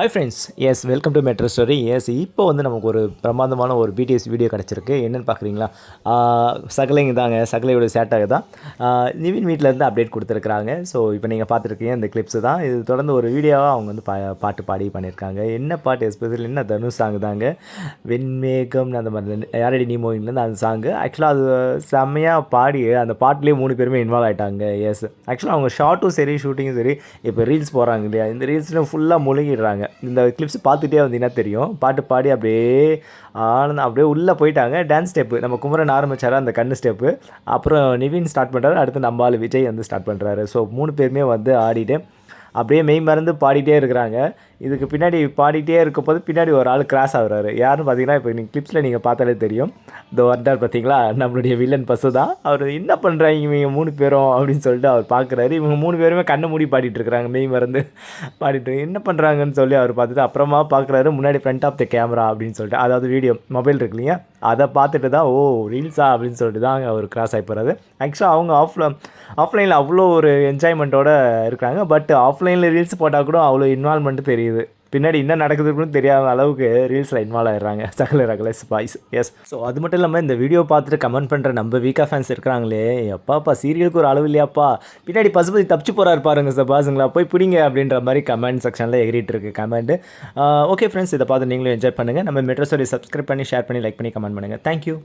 Hi friends yes welcome to metro story yes இப்போ வந்து நமக்கு ஒரு பிரமாதமான ஒரு பிடிஎஸ் வீடியோ கிடச்சிருக்கு. என்னென்னு பார்க்குறீங்களா? சகலைங்க தாங்க. சகலையோட சேட்டாக தான் நிவின் வீட்டிலேருந்து அப்டேட் கொடுத்துருக்குறாங்க. ஸோ இப்போ நீங்கள் பார்த்துருக்கீங்க இந்த கிளிப்ஸு தான். இது தொடர்ந்து ஒரு வீடியோவாக அவங்க வந்து பா பாட்டு பாடி பண்ணியிருக்காங்க. என்ன பாட்டு எஸ்பெஷல் என்ன தனுஷ் சாங் தாங்க? வெண்மேகம்னு அந்த மாதிரி. யாரடி நீ மூவிங்லேருந்து அந்த சாங்கு ஆக்சுவலாக அது செம்மையாக பாடி அந்த பாட்டிலே மூணு பேருமே இன்வால்வ் ஆகிட்டாங்க எஸ் ஆக்சுவலாக அவங்க ஷார்ட்டும் சரி ஷூட்டிங்கும் சரி இப்போ ரீல்ஸ் போகிறாங்க இல்லையா? இந்த ரீல்ஸ்லையும் ஃபுல்லாக முழுகிடுறாங்க. இந்த கிளிப்ஸ் பார்த்துட்டே வந்தீங்கன்னா தெரியும். பாட்டு பாடி அப்படியே ஆனந்தம் அப்படியே உள்ளே போயிட்டாங்க. டான்ஸ் ஸ்டெப்பு நம்ம குமரன் ஆரம்பிச்சாரு அந்த கண்ணு ஸ்டெப்பு அப்புறம் நிவின் ஸ்டார்ட் பண்ணுறாரு அடுத்து நம்ம ஆள் விஜய் வந்து ஸ்டார்ட் பண்ணுறாரு ஸோ மூணு பேருமே வந்து ஆடிட்டு அப்படியே மெய் மறந்து பாடிட்டே இருக்கிறாங்க. இதுக்கு பின்னாடி பாடிட்டே இருக்க போது பின்னாடி ஒரு ஆள் கிராஸ் ஆகுறாரு. யாருன்னு பார்த்தீங்கன்னா இப்போ நீங்கள் கிளிப்ஸில் நீங்கள் பார்த்தாலே தெரியும். இந்த வர்டார் பார்த்தீங்களா? நம்மளுடைய வில்லன் பசு தான் அவர் என்ன பண்ணுறாங்க இவங்க மூணு பேரும் அப்படின்னு சொல்லிட்டு அவர் பார்க்குறாரு இவங்க மூணு பேருமே கண்ணை மூடி பாடிட்டு இருக்கிறாங்க. மெய் மறந்து பாடிட்டு என்ன பண்ணுறாங்கன்னு சொல்லி அவர் பார்த்துட்டு அப்புறமா பார்க்குறாரு முன்னாடி ஃப்ரண்ட் ஆஃப் த கேமரா அப்படின்னு சொல்லிட்டு. அதாவது வீடியோ மொபைல் இருக்கு இல்லையா? அதை பார்த்துட்டு தான் ஓ ரீல்ஸா அப்படின்னு சொல்லிட்டு தான் அவர் கிராஸ் ஆகி போகிறாரு ஆக்சுவலாக அவங்க ஆஃப்ல ஆஃப்லைனில் அவ்வளோ ஒரு என்ஜாய்மெண்ட்டோட இருக்கிறாங்க. பட் ஆஃப்லைனில் ரீல்ஸ் போட்டால் கூட அவ்வளோ இன்வால்மெண்ட்டு தெரியுது. பின்னாடி என்ன நடக்குதுன்னு தெரியாத அளவுக்கு ரீல்ஸில் இன்வால்வ் ஆயிடுறாங்க. சகல ரகலஸ் பாய்ஸ் எஸ் ஸோ அது மட்டும் இல்லாமல் இந்த வீடியோ பார்த்துட்டு கமெண்ட் பண்ணுற நம்ம வீக்கா ஃபேன்ஸ் இருக்கிறாங்களே எப்பாப்பா சீரியலுக்கு ஒரு அளவு இல்லையாப்பா? பின்னாடி பசுபதி தப்பிச்சு போகிறாரு பாருங்க சார் பாசுங்களா போய் பிடிங்க அப்படின்ற மாதிரி கமெண்ட் செக்ஷனில் எகிரிட்டு இருக்கு கமெண்ட் ஓகே ஃப்ரெண்ட்ஸ் இதை பார்த்து நீங்களும் என்ஜாய் பண்ணுங்கள் நம்ம மெட்ரோ ஸ்டோரி சப்ஸ்கிரைப் பண்ணி ஷேர் பண்ணி லைக் பண்ணி கமெண்ட் பண்ணுங்கள் தேங்க்யூ